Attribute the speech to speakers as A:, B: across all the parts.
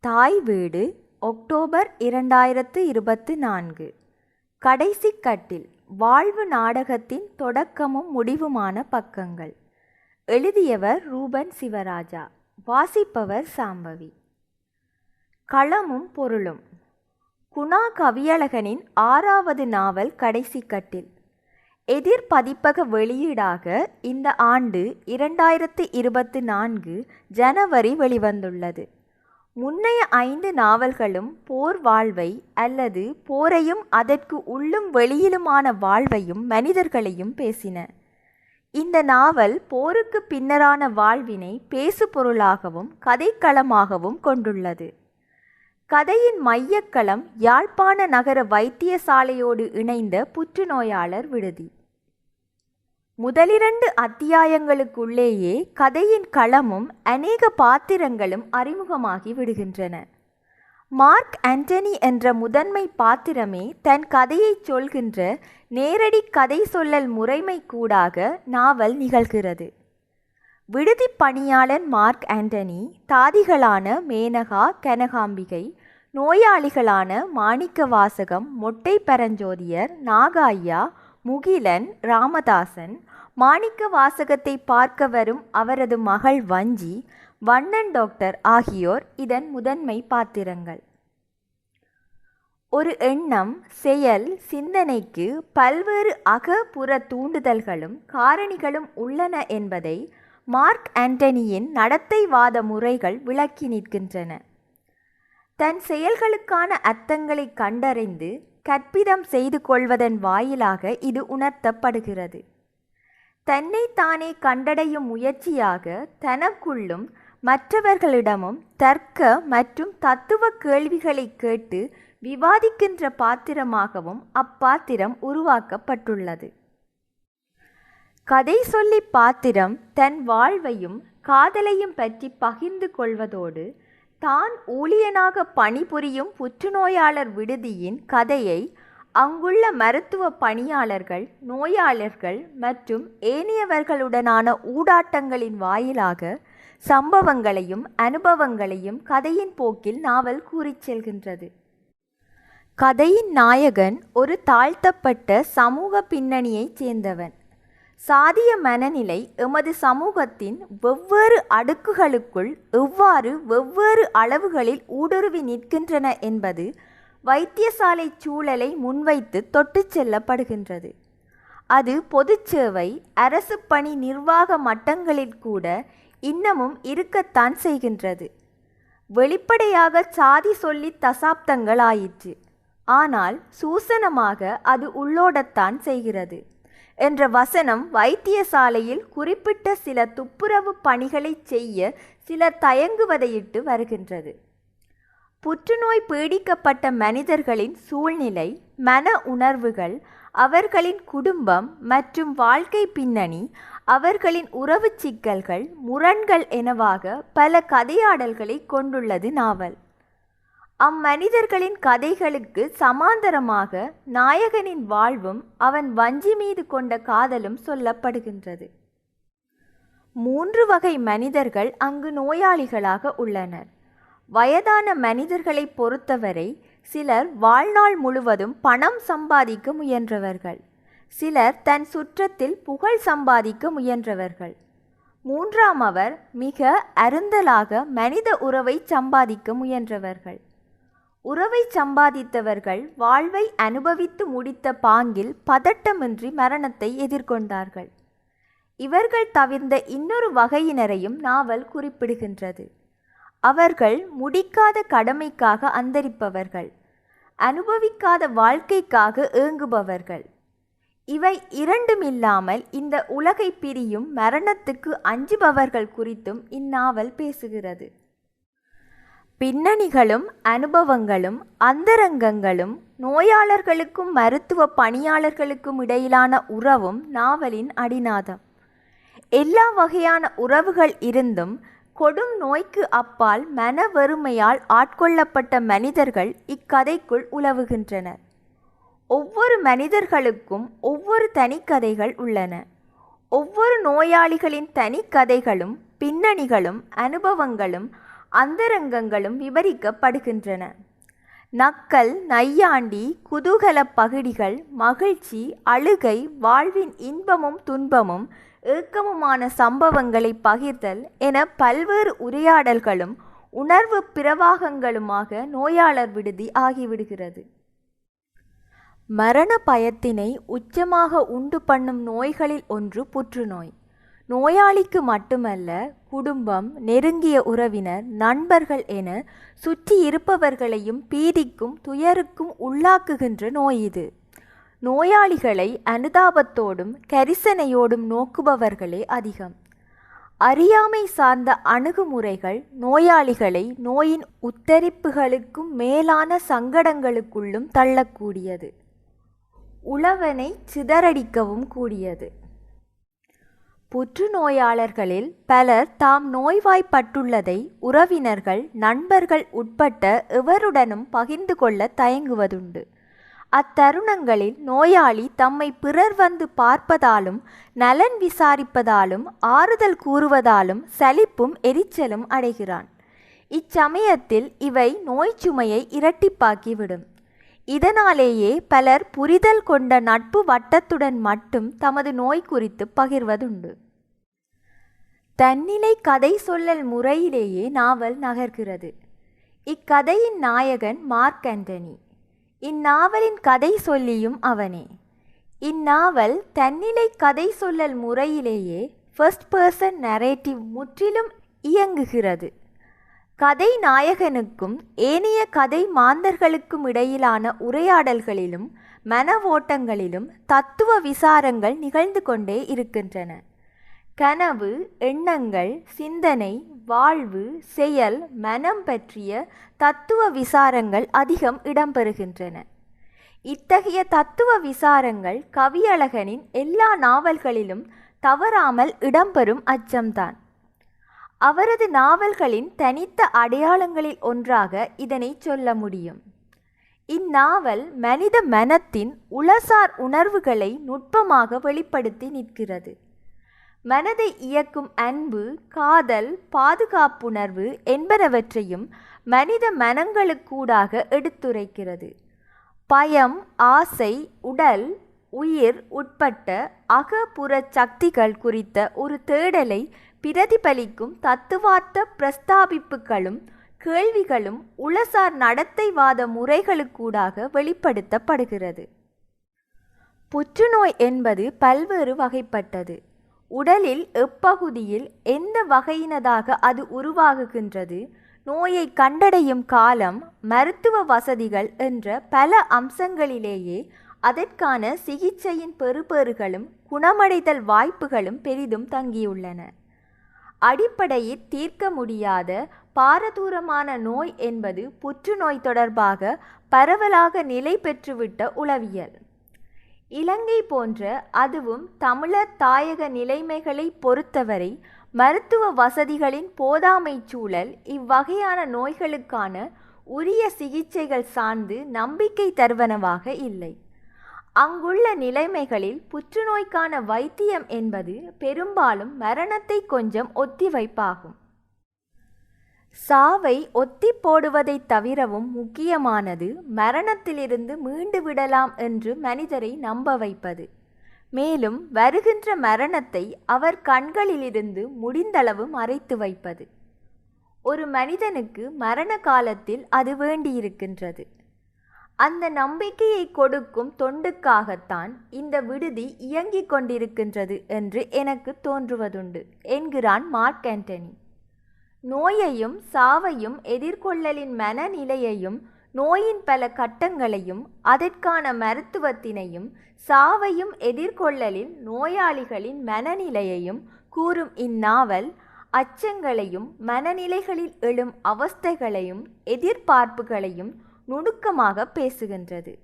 A: தாய் வீடு ஒக்டோபர் இரண்டாயிரத்து இருபத்து நான்கு. கடைசி கட்டில் வாழ்வு நாடகத்தின் தொடக்கமும் முடிவுமான பக்கங்கள். எழுதியவர் ரூபன் சிவராஜா வாசிப்பவர் சாம்பவி. களமும் பொருளும். குணா கவியழகனின் ஆறாவது நாவல் கடைசி கட்டில். எதிர் பதிப்பக வெளியீடாக இந்த ஆண்டு இரண்டாயிரத்து இருபத்து நான்கு ஜனவரி வெளிவந்துள்ளது. முன்னைய ஐந்து நாவல்களும் போர் வாழ்வை அல்லது போரையும் அதற்கு உள்ளும் வெளியிலுமான வாழ்வையும் மனிதர்களையும் பேசின. இந்த நாவல் போருக்கு பின்னரான வாழ்வினை பேசுபொருளாகவும் கதைக்களமாகவும் கொண்டுள்ளது. கதையின் மையக்களம் யாழ்ப்பாண நகர வைத்தியசாலையோடு இணைந்த புற்றுநோயாளர் விடுதி. முதலிரண்டு அத்தியாயங்களுக்குள்ளேயே கதையின் களமும் அநேக பாத்திரங்களும் அறிமுகமாகி விடுகின்றன. மார்க் ஆண்டனி என்ற முதன்மை பாத்திரமே தன் கதையை சொல்கின்ற நேரடி கதை சொல்லல் முறைமை கூடாக நாவல் நிகழ்கிறது. விடுதி பணியாளன் மார்க் ஆண்டனி தாதிகளான மேனகா கனகாம்பிகை நோயாளிகளான மாணிக்க வாசகம் மொட்டை பரஞ்சோதியர் நாகாய்யா முகிலன் ராமதாசன் மாணிக்க வாசகத்தை பார்க்க வரும் அவரது மகள் வஞ்சி வண்ணன் டாக்டர் ஆகியோர் இதன் முதன்மை பாத்திரங்கள். ஒரு எண்ணம் செயல் சிந்தனைக்கு பல்வேறு அகப்புற தூண்டுதல்களும் காரணிகளும் உள்ளன என்பதை மார்க் ஆண்டனியின் நடத்தைவாத முறைகள் விளக்கி நிற்கின்றன. தன் செயல்களுக்கான அர்த்தங்களை கண்டறிந்து கற்பிதம் செய்து கொள்வதன் வாயிலாக இது உணர்த்தப்படுகிறது. தன்னை தானே கண்டடையும் முயற்சியாக தனக்குள்ளும் மற்றவர்களிடமும் தர்க்க மற்றும் தத்துவ கேள்விகளை கேட்டு விவாதிக்கின்ற பாத்திரமாகவும் அப்பாத்திரம் உருவாக்கப்பட்டுள்ளது. கதை சொல்லி பாத்திரம் தன் வாழ்வையும் காதலையும் பற்றி பகிர்ந்து கொள்வதோடு தான் ஊழியனாக பணிபுரியும் புற்றுநோயாளர் விடுதியின் கதையை அங்குள்ள மருத்துவ பணியாளர்கள் நோயாளர்கள் மற்றும் ஏனையவர்களுடனான ஊடாட்டங்களின் வாயிலாக சம்பவங்களையும் அனுபவங்களையும் கதையின் போக்கில் நாவல் கூறிச் செல்கின்றது. கதையின் நாயகன் ஒரு தாழ்த்தப்பட்ட சமூக பின்னணியைச் சேர்ந்தவன். சாதிய மனநிலை எமது சமூகத்தின் வெவ்வேறு அடுக்குகளுக்குள் எவ்வாறு வெவ்வேறு அளவுகளில் ஊடுருவி நிற்கின்றன என்பது வைத்தியசாலை சூழலை முன்வைத்து தொட்டு செல்லப்படுகின்றது. அது பொதுச்சேவை அரசு பணி நிர்வாக மட்டங்களில் கூட இன்னமும் இருக்கத்தான் செய்கின்றது. வெளிப்படையாக சாதி சொல்லி தசாப்தங்கள் ஆயிற்று ஆனால் சூசனமாக அது உள்ளோடத்தான் செய்கிறது. என்ற வசனம் வைத்தியசாலையில் குறிப்பிட்ட சில துப்புரவு பணிகளை செய்ய சிலர் தயங்குவதையிட்டு வருகின்றது. புற்றுநோய் பீடிக்கப்பட்ட மனிதர்களின் சூழ்நிலை மன உணர்வுகள் அவர்களின் குடும்பம் மற்றும் வாழ்க்கை பின்னணி அவர்களின் உறவு சிக்கல்கள் முரண்கள் எனவாக பல கதையாடல்களை கொண்டுள்ளது நாவல். அம்மனிதர்களின் கதைகளுக்கு சமாந்தரமாக நாயகனின் வாழ்வும் அவன் வஞ்சி மீது கொண்ட காதலும் சொல்லப்படுகின்றது. மூன்று வகை மனிதர்கள் அங்கு நோயாளிகளாக உள்ளனர். வயதான மனிதர்களை பொறுத்தவரை சிலர் வாழ்நாள் முழுவதும் பணம் சம்பாதிக்க முயன்றவர்கள். சிலர் தன் சுற்றத்தில் புகழ் சம்பாதிக்க முயன்றவர்கள். மூன்றாம் அவர் மிக அருந்தலாக மனித உறவை சம்பாதிக்க முயன்றவர்கள். உறவை சம்பாதித்தவர்கள் வாழ்வை அனுபவித்து முடித்த பாங்கில் பதட்டமின்றி மரணத்தை எதிர்கொண்டார்கள். இவர்கள் தவிர்ந்த இன்னொரு வகையினரையும் நாவல் குறிப்பிடுகின்றது. அவர்கள் முடிக்காத கடமைக்காக அந்தரிப்பவர்கள் அனுபவிக்காத வாழ்க்கைக்காக ஏங்குபவர்கள். இவை இரண்டுமில்லாமல் இந்த உலகை பிரியும் மரணத்துக்கு அஞ்சுபவர்கள் குறித்தும் இந்நாவல் பேசுகிறது. பின்னணிகளும் அனுபவங்களும் அந்தரங்கங்களும் நோயாளர்களுக்கும் மருத்துவ பணியாளர்களுக்கும் இடையிலான உறவும் நாவலின் அடிநாதம். எல்லா வகையான உறவுகள் இருந்தும் கொடும் நோய்க்கு அப்பால் மன வறுமையால் ஆட்கொள்ளப்பட்ட மனிதர்கள் இக்கதைக்குள் உலவுகின்றனர். ஒவ்வொரு மனிதர்களுக்கும் ஒவ்வொரு தனிக்கதைகள் உள்ளன. ஒவ்வொரு நோயாளிகளின் தனிக்கதைகளும் பின்னணிகளும் அனுபவங்களும் அந்தரங்கங்களும் விவரிக்கப்படுகின்றன. நக்கல் நையாண்டி குதூகல பகுடிகள் மகிழ்ச்சி அழுகை வாழ்வின் இன்பமும் துன்பமும் ஏக்கமுமான சம்பவங்களை பகிர்தல் என பல்வேறு உரையாடல்களும் உணர்வு பிரவாகங்களுமாக நோயாளர் விடுதி ஆகிவிடுகிறது. மரண பயத்தினை உச்சமாக உண்டு பண்ணும் நோய்களில் ஒன்று புற்றுநோய். நோயாளிக்கு மட்டுமல்ல குடும்பம் நெருங்கிய உறவினர் நண்பர்கள் என சுற்றி இருப்பவர்களையும் பீதிக்கும் துயருக்கும் உள்ளாக்குகின்ற நோய் இது. நோயாளிகளை அனுதாபத்தோடும் கரிசனையோடும் நோக்குபவர்களே அதிகம். அறியாமை சார்ந்த அணுகுமுறைகள் நோயாளிகளை நோயின் உத்தரிப்புகளுக்கும் மேலான சங்கடங்களுக்குள்ளும் தள்ளக்கூடியது. உழவனை சிதறடிக்கவும் கூடியது. புற்றுநோயாளர்களில் பலர் தாம் நோய்வாய்ப்பட்டுள்ளதை உறவினர்கள் நண்பர்கள் உட்பட்ட எவருடனும் பகிர்ந்து கொள்ள தயங்குவதுண்டு. அத்தருணங்களில் நோயாளி தம்மை பிறர் வந்து பார்ப்பதாலும் நலன் விசாரிப்பதாலும் ஆறுதல் கூறுவதாலும் சலிப்பும் எரிச்சலும் அடைகிறான். இச்சமயத்தில் இவை நோய் சுமையை இரட்டிப்பாக்கிவிடும். இதனாலேயே பலர் புரிதல் கொண்ட நட்பு வட்டத்துடன் மட்டும் தமது நோய் குறித்து பகிர்வதுண்டு. தன்னிலை கதை சொல்லல் முறையிலேயே நாவல் நகர்கிறது. இக்கதையின் நாயகன் மார்க் ஆண்டனி. இந்நாவலின் கதை சொல்லியும் அவனே. இந்நாவல் தன்னிலை கதை சொல்லல் முறையிலேயே ஃபர்ஸ்ட் பர்சன் நரேட்டிவ் முற்றிலும் இயங்குகிறது. கதை நாயகனுக்கும் ஏனைய கதை மாந்தர்களுக்கும் இடையிலான உரையாடல்களிலும் மன ஓட்டங்களிலும் தத்துவ விசாரங்கள் நிகழ்ந்து கொண்டே இருக்கின்றன. கனவு எண்ணங்கள் சிந்தனை வாழ்வு செயல் மனம் பற்றிய தத்துவ விசாரங்கள் அதிகம் இடம்பெறுகின்றன. இத்தகைய தத்துவ விசாரங்கள் கவியழகனின் எல்லா நாவல்களிலும் தவறாமல் இடம்பெறும் அச்சம்தான். அவரது நாவல்களின் தனித்த அடையாளங்களில் ஒன்றாக இதனை சொல்ல முடியும். இந்நாவல் மனித மனத்தின் உளசார் உணர்வுகளை நுட்பமாக வெளிப்படுத்தி நிற்கிறது. மனதை இயக்கும் அன்பு காதல் பாதுகாப்புணர்வு என்பனவற்றையும் மனித மனங்களுக்கூடாக எடுத்துரைக்கிறது. பயம் ஆசை உடல் உயிர் உட்பட்ட அகப்புற சக்திகள் குறித்த ஒரு தேடலை பிரதிபலிக்கும் தத்துவார்த்த பிரஸ்தாபிப்புகளும் கேள்விகளும் உளசார் நடத்தைவாத முறைகளுக்கூடாக வெளிப்படுத்தப்படுகிறது. புற்றுநோய் என்பது பல்வேறு வகைப்பட்டது. உடலில் எப்பகுதியில் எந்த வகையினதாக அது உருவாகுகின்றது நோயை கண்டடையும் காலம் மருத்துவ வசதிகள் என்ற பல அம்சங்களிலேயே அதற்கான சிகிச்சையின் பெறுபேறுகளும் குணமடைதல் வாய்ப்புகளும் பெரிதும் தங்கியுள்ளன. அடிப்படையில் தீர்க்க முடியாத பாரதூரமான நோய் என்பது புற்றுநோய் தொடர்பாக பரவலாக நிலை பெற்றுவிட்ட உளவியல். இலங்கை போன்ற அதுவும் தமிழர் தாயக நிலைமைகளை பொறுத்தவரை மருத்துவ வசதிகளின் போதாமை சூழல் இவ்வகையான நோய்களுக்கான உரிய சிகிச்சைகள் சார்ந்து நம்பிக்கை தருவனவாக இல்லை. அங்குள்ள நிலைமைகளில் புற்றுநோய்க்கான வைத்தியம் என்பது பெரும்பாலும் மரணத்தை கொஞ்சம் ஒத்திவைப்பாகும். சாவை ஒத்தி போடுவதைத் தவிரவும் முக்கியமானது மரணத்திலிருந்து மீண்டு விடலாம் என்று மனிதரை நம்ப வைப்பது. மேலும் வருகின்ற மரணத்தை அவர் கண்களிலிருந்து முடிந்தளவு மறைத்து வைப்பது. ஒரு மனிதனுக்கு மரண காலத்தில் அது வேண்டியிருக்கின்றது. அந்த நம்பிக்கையை கொடுக்கும் தொண்டுக்காகத்தான் இந்த விடுதி இயங்கிக் கொண்டிருக்கின்றது என்று எனக்கு தோன்றுவதுண்டு என்கிறான் மார்க் ஆண்டனி. நோயையும் சாவையும் எதிர்கொள்ளலின் மனநிலையையும் நோயின் பல கட்டங்களையும் அதற்கான மருத்துவத்தினையும் சாவையும் எதிர்கொள்ளலில் நோயாளிகளின் மனநிலையையும் கூறும் இந்நாவல் அச்சங்களையும் மனநிலைகளில் எழும் அவஸ்தைகளையும் எதிர்பார்ப்புகளையும் நுணுக்கமாக பேசுகின்றது.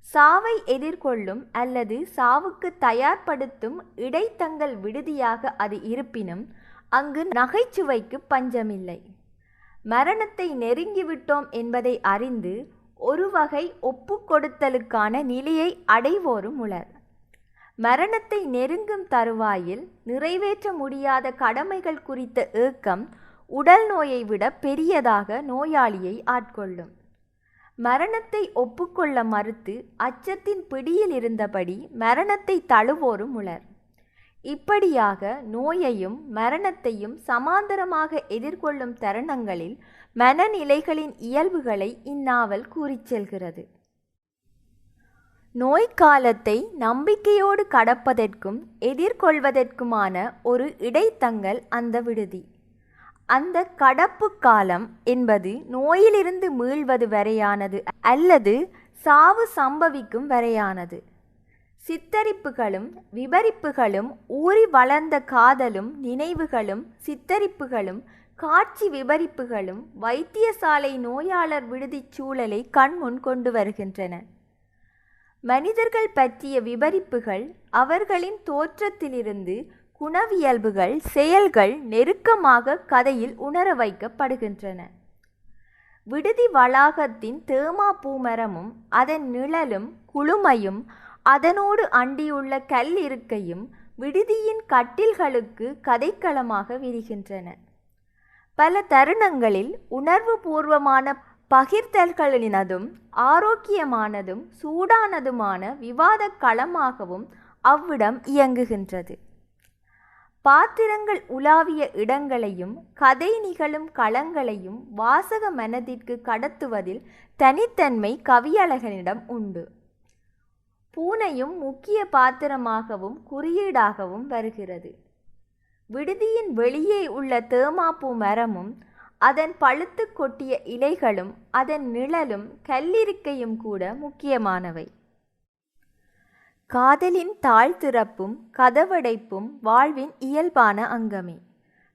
A: சாவை எதிர்கொள்ளும் அல்லது சாவுக்கு தயார்படுத்தும் இடைத்தங்கள் விடுதியாக அது இருப்பினும் அங்கு நகைச்சுவைக்கு பஞ்சமில்லை. மரணத்தை நெருங்கிவிட்டோம் என்பதை அறிந்து ஒரு வகை ஒப்புக்கொடுத்தலுக்கான நிலையை அடைவோரும் உளர். மரணத்தை நெருங்கும் தருவாயில் நிறைவேற்ற முடியாத கடமைகள் குறித்த ஏக்கம் உடல் நோயை விட பெரியதாக நோயாளியை ஆட்கொள்ளும். மரணத்தை ஒப்புக்கொள்ள மறுத்து அச்சத்தின் பிடியில் இருந்தபடி மரணத்தை தழுவோரும் உளர் இப்படியாக நோயையும் மரணத்தையும் சமாந்தரமாக எதிர்கொள்ளும் தருணங்களில் மனநிலைகளின் இயல்புகளை இந்நாவல் கூறிச் செல்கிறது. நோய்காலத்தை நம்பிக்கையோடு கடப்பதற்கும் எதிர்கொள்வதற்குமான ஒரு இடைத்தங்கல் அந்த விடுதி. அந்த கடப்பு காலம் என்பது நோயிலிருந்து மீள்வது வரையானது அல்லது சாவு சம்பவிக்கும் வரையானது. சித்தரிப்புகளும் விபரிப்புகளும் ஊறி வளர்ந்த காதலும் நினைவுகளும் சித்தரிப்புகளும் காட்சி விபரிப்புகளும் வைத்தியசாலை நோயாளர் விடுதிச் சூழலை கண்முன் கொண்டு வருகின்றன. மனிதர்கள் பற்றிய விபரிப்புகள் அவர்களின் தோற்றத்திலிருந்து குணவியல்புகள் செயல்கள் நெருக்கமாக கதையில் உணர வைக்கப்படுகின்றன. விடுதி வளாகத்தின் தேமா பூமரமும் அதன் நிழலும் குளுமையும் அதனோடு அண்டியுள்ள கல் இருக்கையும் விடுதியின் கட்டில்களுக்கு கதைக்களமாக விரிகின்றன. பல தருணங்களில் உணர்வு பூர்வமான பகிர்தல்களினதும் ஆரோக்கியமானதும் சூடானதுமான விவாத களமாகவும் அவ்விடம் இயங்குகின்றது. பாத்திரங்கள் உலாவிய இடங்களையும் கதை நிகழும் களங்களையும் வாசக மனதிற்கு கடத்துவதில் தனித்தன்மை கவியழகனிடம் உண்டு. பூனையும் முக்கிய பாத்திரமாகவும் குறியீடாகவும் வருகிறது. விடுதியின் வெளியே உள்ள தேமாப்பூ மரமும் அதன் பழுத்து கொட்டிய இலைகளும் அதன் நிழலும் கல்லிருக்கையும் கூட முக்கியமானவை. காதலின் தாழ்த்திறப்பும் கதவடைப்பும் வாழ்வின் இயல்பான அங்கமே.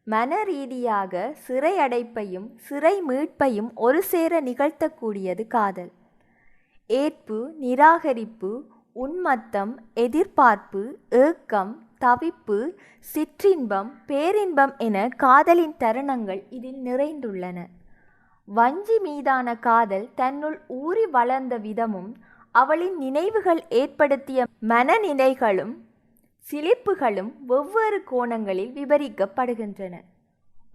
A: மன ரீதியாக சிறை அடைப்பையும் சிறை மீட்பையும் ஒரு சேர நிகழ்த்தக்கூடியது காதல். ஏற்பு நிராகரிப்பு உன்மத்தம் எதிர்பார்ப்பு ஏக்கம் தவிப்பு சிற்றின்பம் பேரின்பம் என காதலின் தருணங்கள் இதில் நிறைந்துள்ளன. வஞ்சி மீதான காதல் தன்னுள் ஊறி வளர்ந்த விதமும் அவளின் நினைவுகள் ஏற்படுத்திய மனநிலைகளும் சிலிப்புகளும் வெவ்வேறு கோணங்களில் விவரிக்கப்படுகின்றன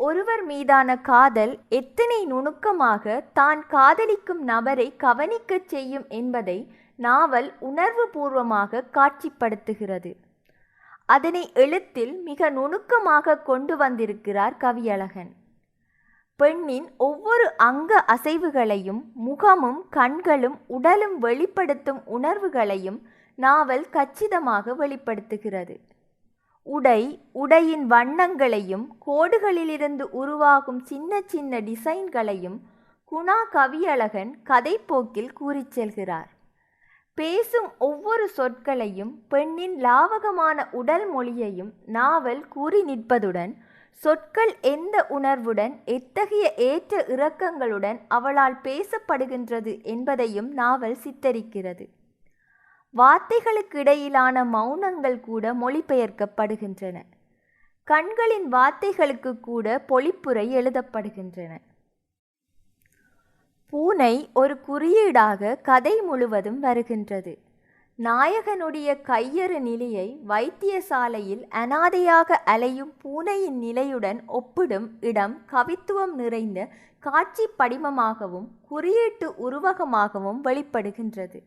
A: ஒருவர் மீதான காதல் எத்தனை நுணுக்கமாக தான் காதலிக்கும் நபரை கவனிக்கச் செய்யும் என்பதை நாவல் உணர்வுபூர்வமாக காட்சிப்படுத்துகிறது. அதனை எழுத்தில் மிக நுணுக்கமாக கொண்டு வந்திருக்கிறார் கவியழகன். பெண்ணின் ஒவ்வொரு அங்க அசைவுகளையும் முகமும் கண்களும் உடலும் வெளிப்படுத்தும் உணர்வுகளையும் நாவல் கச்சிதமாக வெளிப்படுத்துகிறது. உடை உடையின் வண்ணங்களையும் கோடுகளிலிருந்து உருவாகும் சின்ன சின்ன டிசைன்களையும் குணா கவியழகன் கதைப்போக்கில் கூறிச் செல்கிறார். பேசும் ஒவ்வொரு சொற்களையும் பெண்ணின் லாவகமான உடல் மொழியையும் நாவல் கூறி நிற்பதுடன் சொற்கள் எந்த உணர்வுடன் எத்தகைய ஏற்ற இறக்கங்களுடன் அவளால் பேசப்படுகின்றது என்பதையும் நாவல் சித்தரிக்கிறது. வார்த்தைகளுக்கிடையிலான மௌனங்கள் கூட மொழிபெயர்க்கப்படுகின்றன. கண்களின் வார்த்தைகளுக்கு கூட பொழிப்புரை எழுதப்படுகின்றன. பூனை ஒரு குறியீடாக கதை முழுவதும் வருகின்றது. நாயகனுடைய கையறு நிலையை வைத்தியசாலையில் அனாதையாக அலையும் பூனையின் நிலையுடன் ஒப்பிடும் இடம் கவித்துவம் நிறைந்த காட்சி படிமமாகவும் குறியீட்டு உருவகமாகவும் வெளிப்படுகின்றது.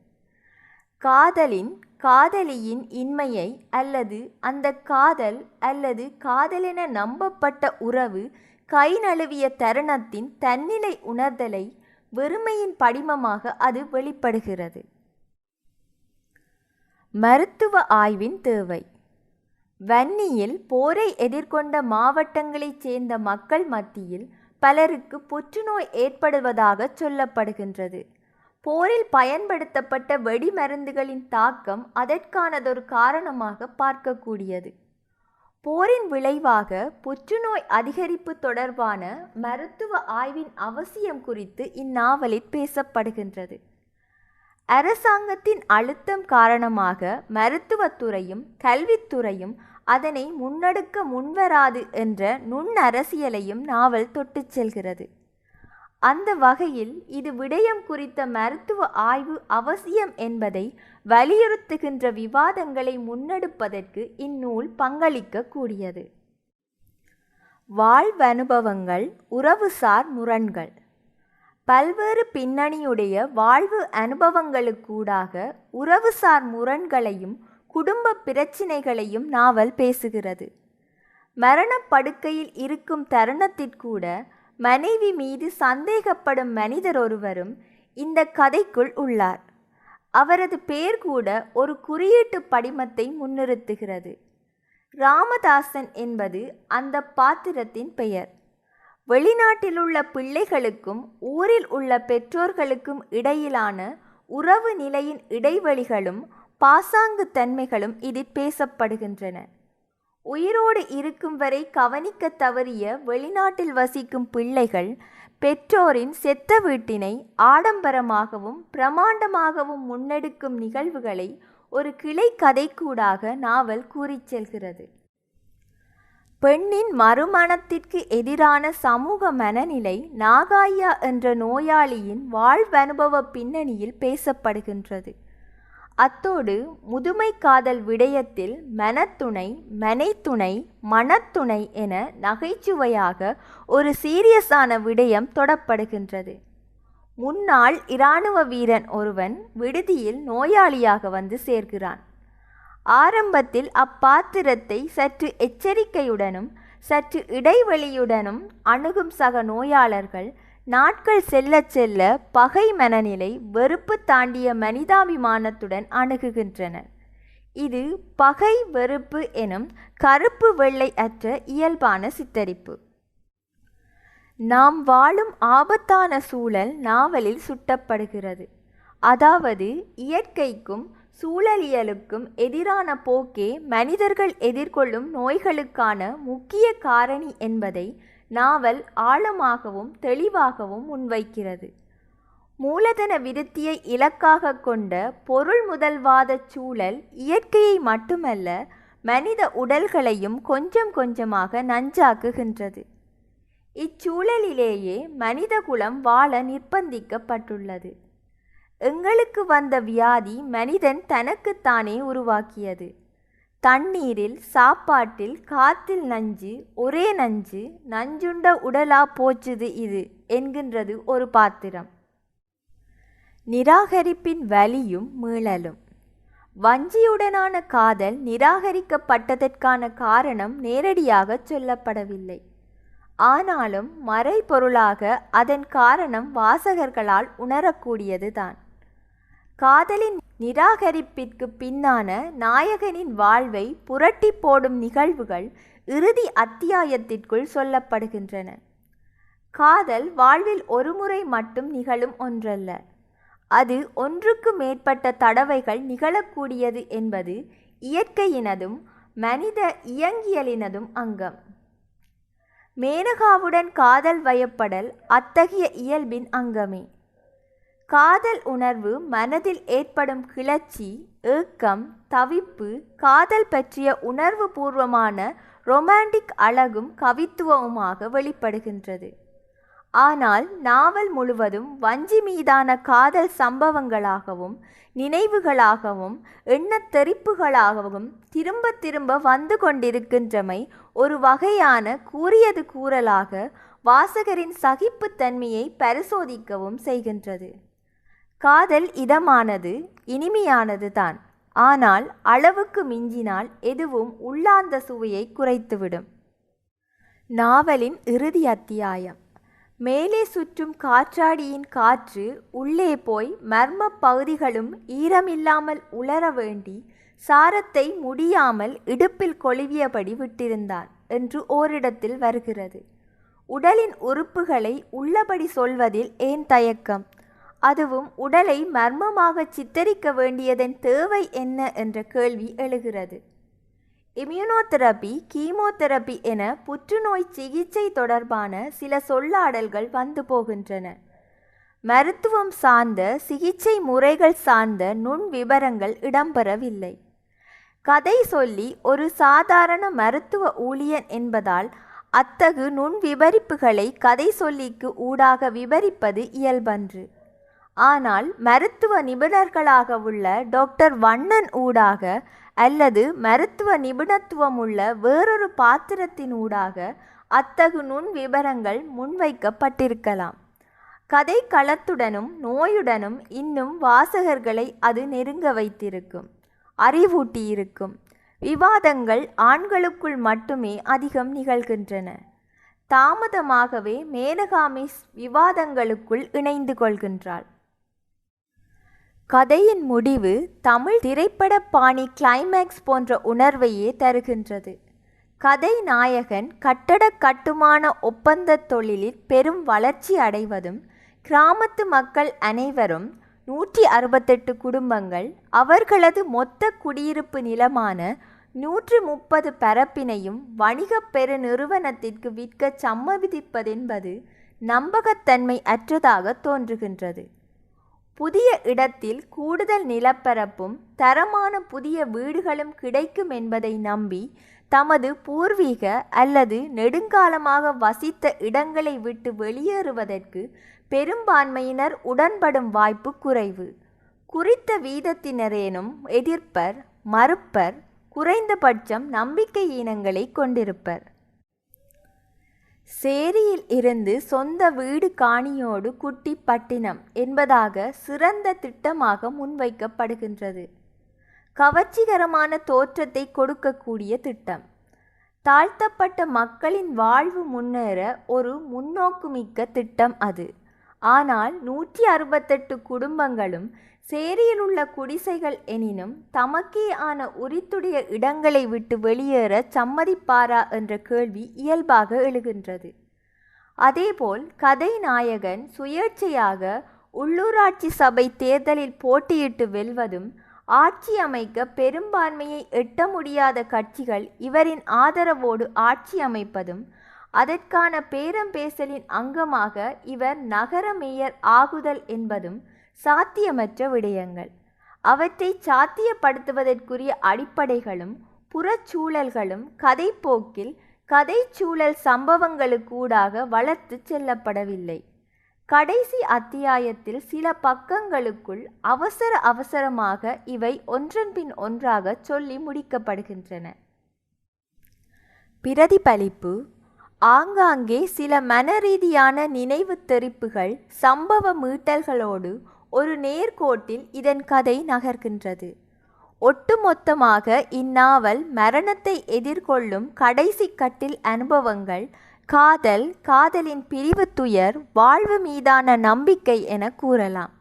A: காதலின் காதலியின் இன்மையை அல்லது அந்த காதல் அல்லது காதலென நம்பப்பட்ட உறவு கை நழுவிய தருணத்தின் தன்னிலை உணர்தலை வெறுமையின் படிமமாக அது வெளிப்படுகிறது. மருத்துவ ஆய்வின் தேவை. வன்னியில் போரை எதிர்கொண்ட மாவட்டங்களைச் சேர்ந்த மக்கள் மத்தியில் பலருக்கு புற்றுநோய் ஏற்படுவதாக சொல்லப்படுகின்றது. போரில் பயன்படுத்தப்பட்ட வெடிமருந்துகளின் தாக்கம் அதற்கானதொரு காரணமாக பார்க்கக்கூடியது. போரின் விளைவாக புற்றுநோய் அதிகரிப்பு தொடர்பான மருத்துவ ஆய்வின் அவசியம் குறித்து இந்நாவலில் பேசப்படுகின்றது. அரசாங்கத்தின் அழுத்தம் காரணமாக மருத்துவத்துறையும் கல்வித்துறையும் அதனை முன்னெடுக்க முன்வராது என்ற நுண்ணரசியலையும் நாவல் தொட்டுச் செல்கிறது. அந்த வகையில் இது விடயம் குறித்த மருத்துவ ஆய்வு அவசியம் என்பதை வலியுறுத்துகின்ற விவாதங்களை முன்னெடுப்பதற்கு இந்நூல் பங்களிக்க கூடியது வாழ்வனுபவங்கள் உறவுசார் முரண்கள். பல்வேறு பின்னணியுடைய வாழ்வு அனுபவங்களுக்கூடாக உறவுசார் முரண்களையும் குடும்ப பிரச்சினைகளையும் நாவல் பேசுகிறது. மரணப்படுக்கையில் இருக்கும் தருணத்திற்கூட மனைவி மீது சந்தேகப்படும் மனிதர் ஒருவரும் இந்த கதைக்குள் உள்ளார். அவரது பெயர் கூட ஒரு குறியீட்டு படிமத்தை முன்னிறுத்துகிறது. ராமதாசன் என்பது அந்த பாத்திரத்தின் பெயர். வெளிநாட்டிலுள்ள பிள்ளைகளுக்கும் ஊரில் உள்ள பெற்றோர்களுக்கும் இடையிலான உறவு நிலையின் இடைவெளிகளும் பாசாங்கு தன்மைகளும் இதில் பேசப்படுகின்றன. உயிரோடு இருக்கும் வரை கவனிக்க தவறிய வெளிநாட்டில் வசிக்கும் பிள்ளைகள் பெற்றோரின் செத்த வீட்டினை ஆடம்பரமாகவும் பிரமாண்டமாகவும் முன்னெடுக்கும் நிகழ்வுகளை ஒரு கிளை கதைக்கூடாக நாவல் கூறிச் செல்கிறது. பெண்ணின் மறுமணத்திற்கு எதிரான சமூக மனநிலை நாகாயா என்ற நோயாளியின் வாழ்வனுபவ பின்னணியில் பேசப்படுகின்றது. அத்தோடு முதுமை காதல் விடயத்தில் மனத்துணை மனைத்துணை மனத்துணை என நகைச்சுவையாக ஒரு சீரியஸான விடயம் தொடப்படுகின்றது. முன்னாள் இராணுவ வீரன் ஒருவன் விடுதியில் நோயாளியாக வந்து சேர்கிறான். ஆரம்பத்தில் அப்பாத்திரத்தை சற்று எச்சரிக்கையுடனும் சற்று இடைவெளியுடனும் அணுகும் சக நோயாளர்கள் நாட்கள் செல்ல செல்ல பகை மனநிலை வெறுப்பு தாண்டிய மனிதாபிமானத்துடன் அணுகுகின்றனர். இது பகை வெறுப்பு எனும் கருப்பு வெள்ளை அற்ற இயல்பான சித்தரிப்பு. நாம் வாழும் ஆபத்தான சூழல் நாவலில் சுட்டப்படுகிறது. அதாவது இயற்கைக்கும் சூழலியலுக்கும் எதிரான போக்கே மனிதர்கள் எதிர்கொள்ளும் நோய்களுக்கான முக்கிய காரணி என்பதை நாவல் ஆழமாகவும் தெளிவாகவும் முன்வைக்கிறது. மூலதன விருத்தியை இலக்காக கொண்ட பொருள் முதல்வாத சூழல் இயற்கையை மட்டுமல்ல மனித உடல்களையும் கொஞ்சம் கொஞ்சமாக நஞ்சாக்குகின்றது. இச்சூழலிலேயே மனிதகுலம் வாழ நிர்பந்திக்கப்பட்டுள்ளது. எங்களுக்கு வந்த வியாதி மனிதன் தனக்குத்தானே உருவாக்கியது. தண்ணீரில் சாப்பாட்டில் காத்தில் நஞ்சு ஒரே நஞ்சு நஞ்சுண்ட உடலா போச்சுது இது என்கின்றது ஒரு பாத்திரம். நிராகரிப்பின் வலியும் மீளலும். வஞ்சியுடனான காதல் நிராகரிக்கப்பட்டதற்கான காரணம் நேரடியாக சொல்லப்படவில்லை. ஆனாலும் மறைபொருளாக அதன் காரணம் வாசகர்களால் உணரக்கூடியதுதான். காதலின் நிராகரிப்பிற்கு பின்னான நாயகனின் வாழ்வை புரட்டி போடும் நிகழ்வுகள் இறுதி அத்தியாயத்திற்குள் சொல்லப்படுகின்றன. காதல் வாழ்வில் ஒருமுறை மட்டும் நிகழும் ஒன்றல்ல. அது ஒன்றுக்கு மேற்பட்ட தடவைகள் நிகழக்கூடியது என்பது இயற்கையினதும் மனித இயங்கியலினதும் அங்கம். மேனகாவுடன் காதல் வயப்படல் அத்தகைய இயல்பின் அங்கமே. காதல் உணர்வு மனதில் ஏற்படும் கிளர்ச்சி ஏக்கம் தவிப்பு காதல் பற்றிய உணர்வு பூர்வமான ரொமான்டிக் அழகும் கவித்துவமுமாக வெளிப்படுகின்றது. ஆனால் நாவல் முழுவதும் வஞ்சி மீதான காதல் சம்பவங்களாகவும் நினைவுகளாகவும் எண்ணத்தெறிப்புகளாகவும் திரும்ப திரும்ப வந்து கொண்டிருக்கின்றமை ஒரு வகையான கூறியது கூறலாக வாசகரின் சகிப்புத்தன்மையை பரிசோதிக்கவும் செய்கின்றது. காதல் இதமானது இனிமையானது தான். ஆனால் அளவுக்கு மிஞ்சினால் எதுவும் உள்ளார்ந்த சுவையை குறைத்துவிடும். நாவலின் இறுதி அத்தியாயம். மேலே சுற்றும் காற்றாடியின் காற்று உள்ளே போய் மர்ம பகுதிகளும் ஈரமில்லாமல் உலர வேண்டி சாரத்தை முடியாமல் இடுப்பில் கொழுவியபடி விட்டிருந்தான் என்று ஓரிடத்தில் வருகிறது. உடலின் உறுப்புகளை உள்ளபடி சொல்வதில் ஏன் தயக்கம்? அதுவும் உடலை மர்மமாக சித்தரிக்க வேண்டியதன் தேவை என்ன என்ற கேள்வி எழுகிறது. இம்யூனோதெரபி கீமோதெரபி என புற்றுநோய் சிகிச்சை தொடர்பான சில சொல்லாடல்கள் வந்து போகின்றன. மருத்துவம் சார்ந்த சிகிச்சை முறைகள் சார்ந்த நுண் விவரங்கள் இடம்பெறவில்லை. கதை சொல்லி ஒரு சாதாரண மருத்துவ ஊழியன் என்பதால் அத்தகு நுண் விவரிப்புகளை கதை சொல்லிக்கு ஊடாக விவரிப்பது இயல்பன்று. ஆனால் மருத்துவ நிபுணர்களாக உள்ள டாக்டர் வண்ணன் ஊடாக அல்லது மருத்துவ நிபுணத்துவம் உள்ள வேறொரு பாத்திரத்தின் ஊடாக அத்தகு நுண் விபரங்கள் முன்வைக்கப்பட்டிருக்கலாம். கதை களத்துடனும் நோயுடனும் இன்னும் வாசகர்களை அது நெருங்க வைத்திருக்கும். அறிவூட்டியிருக்கும். விவாதங்கள் ஆண்களுக்குள் மட்டுமே அதிகம் நிகழ்கின்றன. தாமதமாகவே மேனகாமிஸ் விவாதங்களுக்குள் இணைந்து கொள்கின்றாள். கதையின் முடிவு தமிழ் திரைப்பட பாணி கிளைமேக்ஸ் போன்ற உணர்வையே தருகின்றது. கதை நாயகன் கட்டட கட்டுமான ஒப்பந்த தொழிலில் பெரும் வளர்ச்சி அடைவதும் கிராமத்து மக்கள் அனைவரும் நூற்றி அறுபத்தெட்டு குடும்பங்கள் அவர்களது மொத்த குடியிருப்பு நிலமான நூற்று முப்பது பரப்பினையும் வணிகப் பெருநிறுவனத்திற்கு விற்க சம்மதிப்பதென்பது நம்பகத்தன்மை அற்றதாக தோன்றுகின்றது. புதிய இடத்தில் கூடுதல் நிலப்பரப்பும் தரமான புதிய வீடுகளும் கிடைக்கும் என்பதை நம்பி தமது பூர்வீக அல்லது நெடுங்காலமாக வசித்த இடங்களை விட்டு வெளியேறுவதற்கு பெரும்பான்மையினர் உடன்படும் வாய்ப்பு குறைவு. குறித்த வீதத்தினரேனும் எதிர்ப்பர் மறுப்பர் குறைந்தபட்சம் நம்பிக்கையீனங்களை கொண்டிருப்பர். சேரியில் இருந்து சொந்த வீடு காணியோடு குட்டி பட்டினம் என்பதாக சிறந்த திட்டமாக முன்வைக்கப்படுகின்றது. கவர்ச்சிகரமான தோற்றத்தை கொடுக்கக்கூடிய திட்டம். தாழ்த்தப்பட்ட மக்களின் வாழ்வு முன்னேற ஒரு முன்னோக்குமிக்க திட்டம் அது. ஆனால் நூற்றி அறுபத்தெட்டு குடும்பங்களும் சேரியிலுள்ள குடிசைகள் எனினும் தமக்கே ஆன உரித்துடைய இடங்களை விட்டு வெளியேற சம்மதிப்பாரா என்ற கேள்வி இயல்பாக எழுகின்றது. அதேபோல் கதை நாயகன் சுயேட்சையாக உள்ளூராட்சி சபை தேர்தலில் போட்டியிட்டு வெல்வதும் ஆட்சி அமைக்க பெரும்பான்மையை எட்ட முடியாத கட்சிகள் இவரின் ஆதரவோடு ஆட்சி அமைப்பதும் அதற்கான பேரம் பேசலின் அங்கமாக இவர் நகர மேயர் ஆகுதல் என்பதும் சாத்தியமற்ற விடயங்கள். அவற்றை சாத்தியப்படுத்துவதற்குரிய அடிப்படைகளும் புறச்சூழல்களும் கதைப்போக்கில் கதைச்சூழல் சம்பவங்களுக்கூடாக வளர்த்து செல்லப்படவில்லை. கடைசி அத்தியாயத்தில் சில பக்கங்களுக்குள் அவசர அவசரமாக இவை ஒன்றன்பின் ஒன்றாக சொல்லி முடிக்கப்படுகின்றன. பிரதிபலிப்பு. ஆங்காங்கே சில மனரீதியான நினைவு தெரிப்புகள் சம்பவ மீட்டல்களோடு ஒரு நேர்கோட்டில் இதன் கதை நகர்கின்றது. ஒட்டுமொத்தமாக இந்நாவல் மரணத்தை எதிர்கொள்ளும் கடைசி கட்டில் அனுபவங்கள் காதல் காதலின் பிரிவு துயர் வாழ்வு மீதான நம்பிக்கை என கூறலாம்.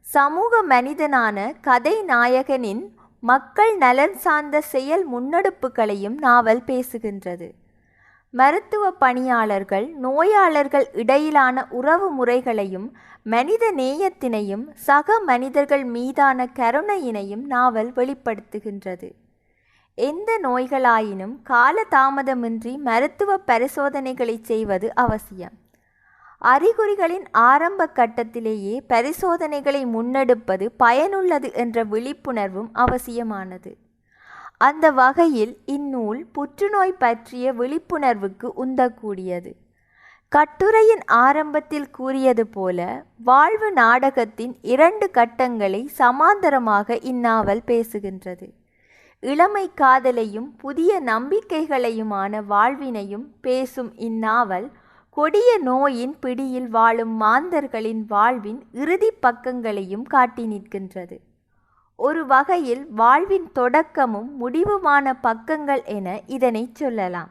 A: சமூக மனிதனான கதை நாயகனின் மக்கள் நலன் சார்ந்த செயல் முன்னெடுப்புகளையும் நாவல் பேசுகின்றது. மருத்துவ பணியாளர்கள் நோயாளர்கள் இடையிலான உறவு முறைகளையும் மனித நேயத்தினையும் சக மனிதர்கள் மீதான கருணையினையும் நாவல் வெளிப்படுத்துகின்றது. எந்த நோய்களாயினும் கால தாமதமின்றி மருத்துவ பரிசோதனைகளை செய்வது அவசியம். அறிகுறிகளின் ஆரம்ப கட்டத்திலேயே பரிசோதனைகளை முன்னெடுப்பது பயனுள்ளது என்ற விழிப்புணர்வும் அவசியமானது. அந்த வகையில் இந்நூல் புற்றுநோய் பற்றிய விழிப்புணர்வுக்கு உந்தக்கூடியது. கட்டுரையின் ஆரம்பத்தில் கூறியது போல வாழ்வு நாடகத்தின் இரண்டு கட்டங்களை சமாந்தரமாக இந்நாவல் பேசுகின்றது. இளமை காதலையும் புதிய நம்பிக்கைகளையுமான வாழ்வினையும் பேசும் இந்நாவல் கொடிய நோயின் பிடியில் வாழும் மாந்தர்களின் வாழ்வின் இறுதி பக்கங்களையும் காட்டி நிற்கின்றது. ஒரு வகையில் வாழ்வின் தொடக்கமும் முடிவுமான பக்கங்கள் என இதனை சொல்லலாம்.